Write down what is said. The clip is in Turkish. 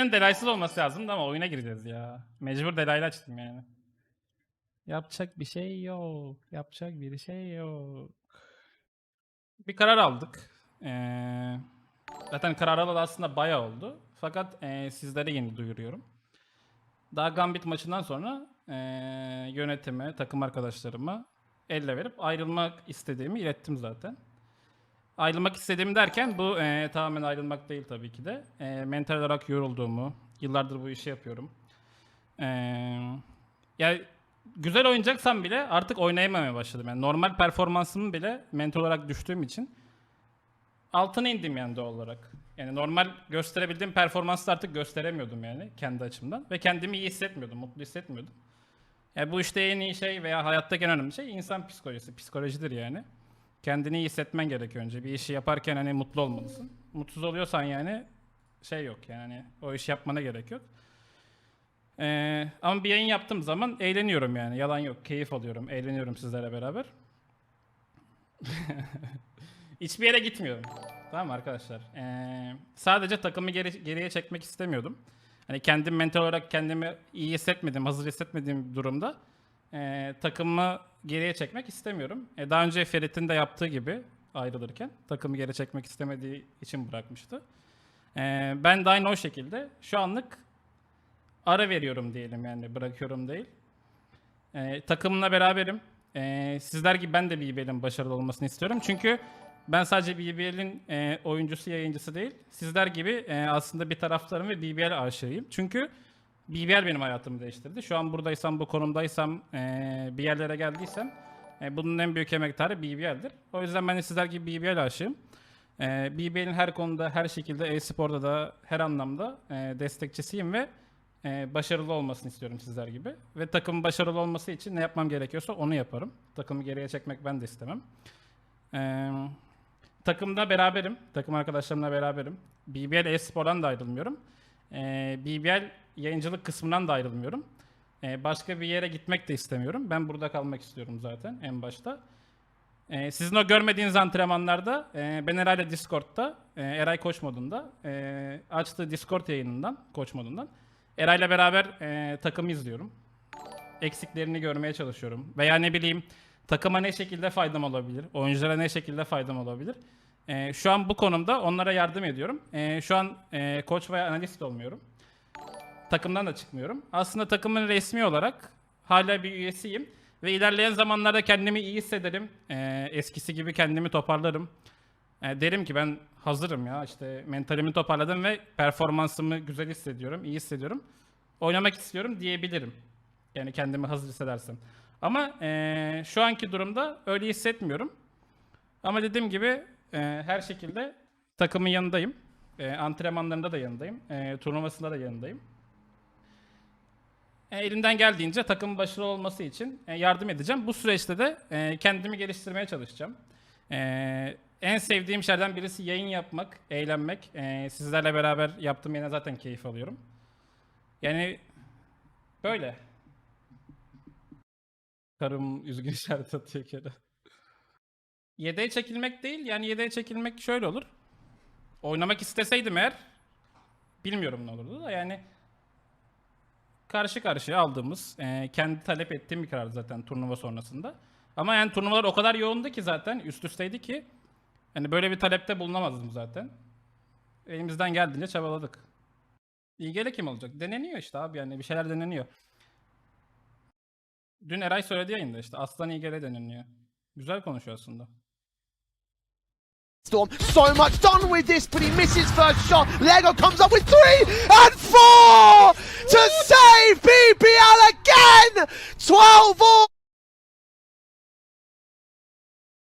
Senin delaysız olması lazım ama oyuna gireceğiz ya. Mecbur delaylı açtım yani. Yapacak bir şey yok. Yapacak bir şey yok. Bir karar aldık. Ee, zaten karar alalı aslında bayağı oldu. Fakat ee, sizlere yeni duyuruyorum. Daha Gambit maçından sonra ee, yönetime, takım arkadaşlarıma elle verip ayrılmak istediğimi ilettim zaten. Ayrılmak istediğim derken bu ee, tamamen ayrılmak değil tabii ki de. Ee, mental olarak yorulduğumu, yıllardır bu işi yapıyorum. Ee, ya güzel oynayacaksam bile artık oynayamamaya başladım. Yani normal performansımı bile mental olarak düştüğüm için altına indim yani doğal olarak. Yani normal gösterebildiğim performansı artık gösteremiyordum yani kendi açımdan. Ve kendimi iyi hissetmiyordum, mutlu hissetmiyordum. Yani bu işte en iyi şey veya hayattaki en önemli şey insan psikolojisi, psikolojidir yani. Kendini iyi hissetmen gerekiyor önce. Bir işi yaparken hani mutlu olmalısın. Mutsuz oluyorsan yani şey yok yani hani o işi yapmana gerek yok. Ee, ama bir yayın yaptığım zaman eğleniyorum yani. Yalan yok. Keyif alıyorum. Eğleniyorum sizlerle beraber. Hiçbir yere gitmiyorum. Tamam mı arkadaşlar? Ee, sadece takımı geri, geriye çekmek istemiyordum. Hani kendim mental olarak kendimi iyi hissetmediğim, hazır hissetmediğim durumda ee, takımı geriye çekmek istemiyorum. Ee, daha önce Ferit'in de yaptığı gibi ayrılırken takımı geri çekmek istemediği için bırakmıştı. Ee, ben de aynı o şekilde şu anlık ara veriyorum diyelim yani bırakıyorum değil. Ee, takımla beraberim. Ee, sizler gibi ben de BBL'in başarılı olmasını istiyorum. Çünkü ben sadece BBL'in e, oyuncusu, yayıncısı değil. Sizler gibi e, aslında bir taraftarım ve BBL aşığıyım. Çünkü BBL benim hayatımı değiştirdi. Şu an buradaysam, bu konumdaysam, e, bir yerlere geldiysem e, bunun en büyük emektarı BBL'dir. O yüzden ben de sizler gibi BBL aşığım. E, BBL'in her konuda, her şekilde, e-sporda da her anlamda e, destekçisiyim ve e, başarılı olmasını istiyorum sizler gibi. Ve takımın başarılı olması için ne yapmam gerekiyorsa onu yaparım. Takımı geriye çekmek ben de istemem. E, takımda beraberim. Takım arkadaşlarımla beraberim. BBL e-spordan da ayrılmıyorum. E, BBL yayıncılık kısmından da ayrılmıyorum. E, başka bir yere gitmek de istemiyorum. Ben burada kalmak istiyorum zaten en başta. Ee, sizin o görmediğiniz antrenmanlarda e, ben Eray'la Discord'da, e, Eray Koç modunda e, açtığı Discord yayınından, Koç modundan Eray'la beraber e, takımı izliyorum. Eksiklerini görmeye çalışıyorum. Veya ne bileyim takıma ne şekilde faydam olabilir, oyunculara ne şekilde faydam olabilir. E, şu an bu konumda onlara yardım ediyorum. E, şu an e, koç veya analist olmuyorum. Takımdan da çıkmıyorum. Aslında takımın resmi olarak hala bir üyesiyim. Ve ilerleyen zamanlarda kendimi iyi hissederim. Ee, eskisi gibi kendimi toparlarım. Ee, derim ki ben hazırım ya işte mentalimi toparladım ve performansımı güzel hissediyorum, iyi hissediyorum. Oynamak istiyorum diyebilirim. Yani kendimi hazır hissedersem. Ama ee, şu anki durumda öyle hissetmiyorum. Ama dediğim gibi ee, her şekilde takımın yanındayım. Ee, antrenmanlarında da yanındayım. Ee, turnuvasında da yanındayım. E, elimden geldiğince takımın başarılı olması için e, yardım edeceğim. Bu süreçte de e, kendimi geliştirmeye çalışacağım. E, en sevdiğim şeylerden birisi yayın yapmak, eğlenmek. E, sizlerle beraber yaptığım yine zaten keyif alıyorum. Yani böyle. Karım üzgün işaret atıyor kere. Yedeğe çekilmek değil, yani yedeğe çekilmek şöyle olur. Oynamak isteseydim eğer, bilmiyorum ne olurdu da yani karşı karşıya aldığımız, e, kendi talep ettiğim bir karar zaten turnuva sonrasında. Ama yani turnuvalar o kadar yoğundu ki zaten, üst üsteydi ki hani böyle bir talepte bulunamazdım zaten. Elimizden geldiğince çabaladık. İlgili kim olacak? Deneniyor işte abi yani bir şeyler deneniyor. Dün Eray söyledi yayında işte Aslan İlgili deneniyor. Güzel konuşuyor aslında. Storm so much done with this, but he misses first shot. Lego comes up with three and